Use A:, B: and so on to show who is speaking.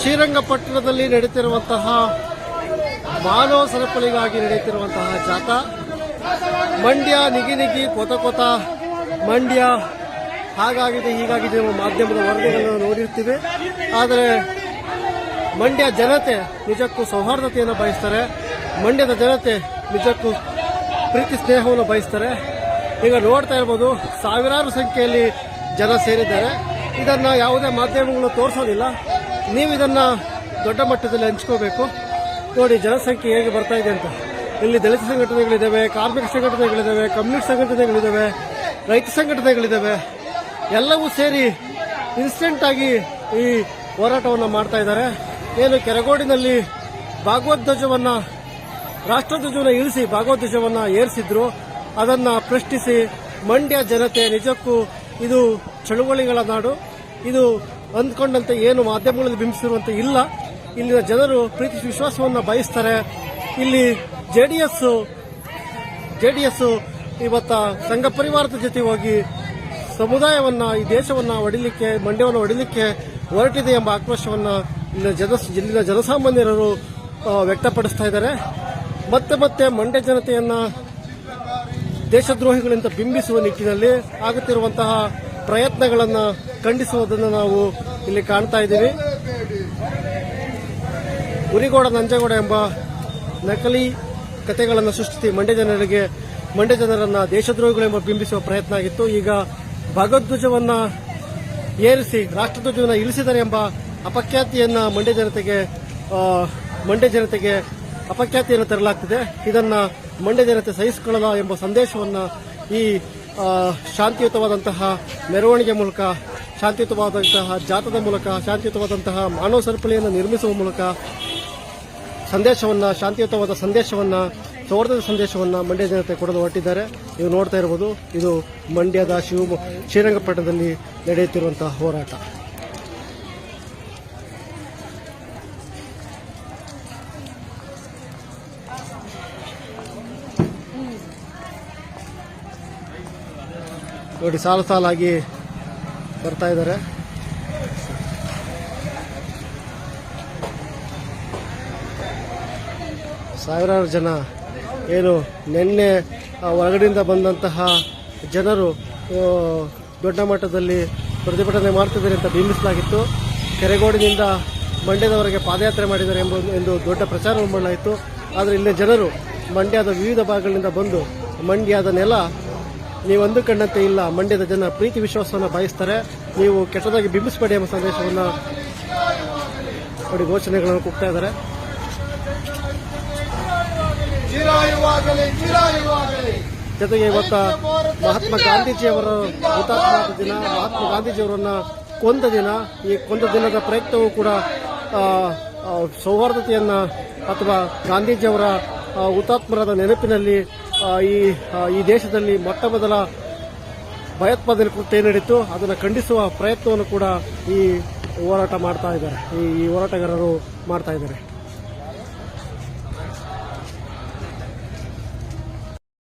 A: ಶ್ರೀರಂಗಪಟ್ಟಣದಲ್ಲಿ ನಡೀತಿರುವಂತಹ ಮಾನವ ಸರಪಳಿಗಾಗಿ ನಡೆಯುತ್ತಿರುವಂತಹ ಜಾಥಾ. ಮಂಡ್ಯ ನಿಗಿ ನಿಗಿ ಕೊತ ಕೊತ ಮಂಡ್ಯ ಹಾಗಾಗಿದೆ ಹೀಗಾಗಿದೆ ಎಂಬ ಮಾಧ್ಯಮದ ವರದಿಗಳನ್ನು ನೋಡಿರ್ತೀವಿ. ಆದರೆ ಮಂಡ್ಯ ಜನತೆ ನಿಜಕ್ಕೂ ಸೌಹಾರ್ದತೆಯನ್ನು ಬಯಸ್ತಾರೆ. ಮಂಡ್ಯದ ಜನತೆ ನಿಜಕ್ಕೂ ಪ್ರೀತಿ ಸ್ನೇಹವನ್ನು ಬಯಸ್ತಾರೆ. ಈಗ ನೋಡ್ತಾ ಇರ್ಬೋದು, ಸಾವಿರಾರು ಸಂಖ್ಯೆಯಲ್ಲಿ ಜನ ಸೇರಿದ್ದಾರೆ. ಇದನ್ನು ಯಾವುದೇ ಮಾಧ್ಯಮಗಳು ತೋರಿಸೋದಿಲ್ಲ. ನೀವು ಇದನ್ನು ದೊಡ್ಡ ಮಟ್ಟದಲ್ಲಿ ಹಂಚ್ಕೋಬೇಕು. ನೋಡಿ, ಜನಸಂಖ್ಯೆ ಹೇಗೆ ಬರ್ತಾ ಇದೆ ಅಂತ. ಇಲ್ಲಿ ದಲಿತ ಸಂಘಟನೆಗಳಿದ್ದಾವೆ ಕಾರ್ಮಿಕ ಸಂಘಟನೆಗಳಿದ್ದಾವೆ ಕಮ್ಯುನಿಸ್ಟ್ ಸಂಘಟನೆಗಳಿದ್ದಾವೆ ರೈತ ಸಂಘಟನೆಗಳಿದ್ದಾವೆ ಎಲ್ಲವೂ ಸೇರಿ ಇನ್ಸ್ಟೆಂಟಾಗಿ ಈ ಹೋರಾಟವನ್ನು ಮಾಡ್ತಾ ಇದ್ದಾರೆ. ಏನು ಕೆರಗೋಡಿನಲ್ಲಿ ಭಾಗವಧ್ವಜವನ್ನ ರಾಷ್ಟ್ರಧ್ವಜವನ್ನು ಇಳಿಸಿ ಭಾಗವಧ್ವಜವನ್ನ ಏರಿಸಿದ್ರು. ಅದನ್ನು ಪ್ರಶ್ನಿಸಿ ಮಂಡ್ಯ ಜನತೆ, ನಿಜಕ್ಕೂ ಇದು ಚಳುವಳಿಗಳ ನಾಡು. ಇದು ಅಂದ್ಕೊಂಡಂತೆ ಏನು ಮಾಧ್ಯಮಗಳಲ್ಲಿ ಬಿಂಬಿಸಿರುವಂತೆ ಇಲ್ಲ. ಇಲ್ಲಿನ ಜನರು ಪ್ರೀತಿ ವಿಶ್ವಾಸವನ್ನು ಬಯಸ್ತಾರೆ. ಇಲ್ಲಿ ಜೆಡಿಎಸ್ ಜೆಡಿಎಸ್ ಇವತ್ತ ಸಂಘ ಪರಿವಾರದ ಜೊತೆ ಹೋಗಿ ಸಮುದಾಯವನ್ನ, ಈ ದೇಶವನ್ನ ಹೊಡಿಲಿಕ್ಕೆ ಮಂಡ್ಯವನ್ನು ಹೊಡಿಲಿಕ್ಕೆ ಹೊರಟಿದೆ ಎಂಬ ಆಕ್ರೋಶವನ್ನ ಇಲ್ಲಿನ ಜನ, ಇಲ್ಲಿನ ಜನಸಾಮಾನ್ಯರು ವ್ಯಕ್ತಪಡಿಸ್ತಾ ಇದ್ದಾರೆ. ಮತ್ತೆ ಮತ್ತೆ ಮಂಡ್ಯ ಜನತೆಯನ್ನು ದೇಶದ್ರೋಹಿಗಳಿಂದ ಬಿಂಬಿಸುವ ನಿಟ್ಟಿನಲ್ಲಿ ಆಗುತ್ತಿರುವಂತಹ ಪ್ರಯತ್ನಗಳನ್ನು ಖಂಡಿಸುವುದನ್ನು ನಾವು ಇಲ್ಲಿ ಕಾಣ್ತಾ ಇದ್ದೀವಿ. ಉರಿಗೋಡ ನಂಜಗೋಡ ಎಂಬ ನಕಲಿ ಕಥೆಗಳನ್ನು ಸೃಷ್ಟಿಸಿ ಮಂಡ್ಯ ಜನರಿಗೆ, ಮಂಡ್ಯ ಜನರನ್ನು ದೇಶದ್ರೋಹಿಗಳೆಂಬ ಬಿಂಬಿಸುವ ಪ್ರಯತ್ನ ಆಗಿತ್ತು. ಈಗ ಭಗವದ್ವಜವನ್ನು ಏರಿಸಿ, ರಾಷ್ಟ್ರಧ್ವಜವನ್ನು ಇಳಿಸಿದರೆ ಎಂಬ ಅಪಖ್ಯಾತಿಯನ್ನು ಮಂಡ್ಯ ಜನತೆಗೆ ಮಂಡ್ಯ ಜನತೆಗೆ ಅಪಖ್ಯಾತಿಯನ್ನು ತರಲಾಗ್ತಿದೆ. ಇದನ್ನ ಮಂಡ್ಯ ಜನತೆ ಸಹಿಸಿಕೊಳ್ಳಲ್ಲ ಎಂಬ ಸಂದೇಶವನ್ನು ಈ ಶಾಂತಿಯುತವಾದಂತಹ ಮೆರವಣಿಗೆ ಮೂಲಕ, ಶಾಂತಿಯುತವಾದಂತಹ ಜಾತದ ಮೂಲಕ, ಶಾಂತಿಯುತವಾದಂತಹ ಮಾನವ ಸರಪಳಿಯನ್ನು ನಿರ್ಮಿಸುವ ಮೂಲಕ ಸಂದೇಶವನ್ನು, ಶಾಂತಿಯುತವಾದ ಸಂದೇಶವನ್ನು, ಸೌಹಾರ್ದದ ಸಂದೇಶವನ್ನು ಮಂಡ್ಯ ಜನತೆ ಕೊಡಲು ಹೊರಟಿದ್ದಾರೆ. ನೀವು ನೋಡ್ತಾ ಇರ್ಬೋದು ಇದು ಮಂಡ್ಯದ ಶಿವ ಶ್ರೀರಂಗಪಟ್ಟಣದಲ್ಲಿ ನಡೆಯುತ್ತಿರುವಂತಹ ಹೋರಾಟ. ನೋಡಿ, ಸಾಲು ಸಾಲಾಗಿ ಬರ್ತಾ ಇದ್ದಾರೆ. ಸಾವಿರಾರು ಜನ ಏನು ನಿನ್ನೆ ಹೊರಗಡೆಯಿಂದ ಬಂದಂತಹ ಜನರು ದೊಡ್ಡ ಮಟ್ಟದಲ್ಲಿ ಪ್ರತಿಭಟನೆ ಮಾಡ್ತಿದ್ದಾರೆ ಅಂತ ಬಿಂಬಿಸಲಾಗಿತ್ತು. ಕೆರೆಗೋಡಿನಿಂದ ಮಂಡ್ಯದವರೆಗೆ ಪಾದಯಾತ್ರೆ ಮಾಡಿದ್ದಾರೆ ಎಂಬ ಎಂದು ದೊಡ್ಡ ಪ್ರಚಾರ ಮಾಡಲಾಯಿತು ಆದರೆ ಇಲ್ಲೇ ಜನರು ಮಂಡ್ಯದ ವಿವಿಧ ಭಾಗಗಳಿಂದ ಬಂದು ಮಂಡ್ಯದ ನೆಲ ನೀವು ಕಣ್ಣಂತೆ ಇಲ್ಲ, ಮಂಡ್ಯದ ಜನ ಪ್ರೀತಿ ವಿಶ್ವಾಸವನ್ನು ಬಯಸ್ತಾರೆ. ನೀವು ಕೆಟ್ಟದಾಗಿ ಬಿಂಬಿಸಬೇಡಿ ಎಂಬ ಸಂದೇಶವನ್ನು ನೋಡಿ ಘೋಷಣೆಗಳನ್ನು ಕೂಗ್ತಾ ಇದ್ದಾರೆ. ಜೊತೆಗೆ ಇವತ್ತ ಮಹಾತ್ಮ ಗಾಂಧೀಜಿಯವರ ಹುತಾತ್ಮವಾದ ದಿನ, ಮಹಾತ್ಮ ಗಾಂಧೀಜಿಯವರನ್ನ ಕೊಂದ ದಿನ, ಈ ಕೊಂದ ದಿನದ ಪ್ರಯತ್ನವೂ ಕೂಡ ಸೌಹಾರ್ದತೆಯನ್ನ ಅಥವಾ ಗಾಂಧೀಜಿಯವರ ಹುತಾತ್ಮರಾದ ನೆನಪಿನಲ್ಲಿ ಈ ಈ ದೇಶದಲ್ಲಿ ಮೊಟ್ಟ ಮೊದಲ ಭಯೋತ್ಪಾದನೆ ಕೃತ್ಯ ಏನಡಿತ್ತು ಅದನ್ನು ಖಂಡಿಸುವ ಪ್ರಯತ್ನವನ್ನು ಕೂಡ ಈ ಹೋರಾಟ ಮಾಡ್ತಾ ಇದ್ದಾರೆ. ಈ ಹೋರಾಟಗಾರರು ಮಾಡ್ತಾ ಇದ್ದಾರೆ.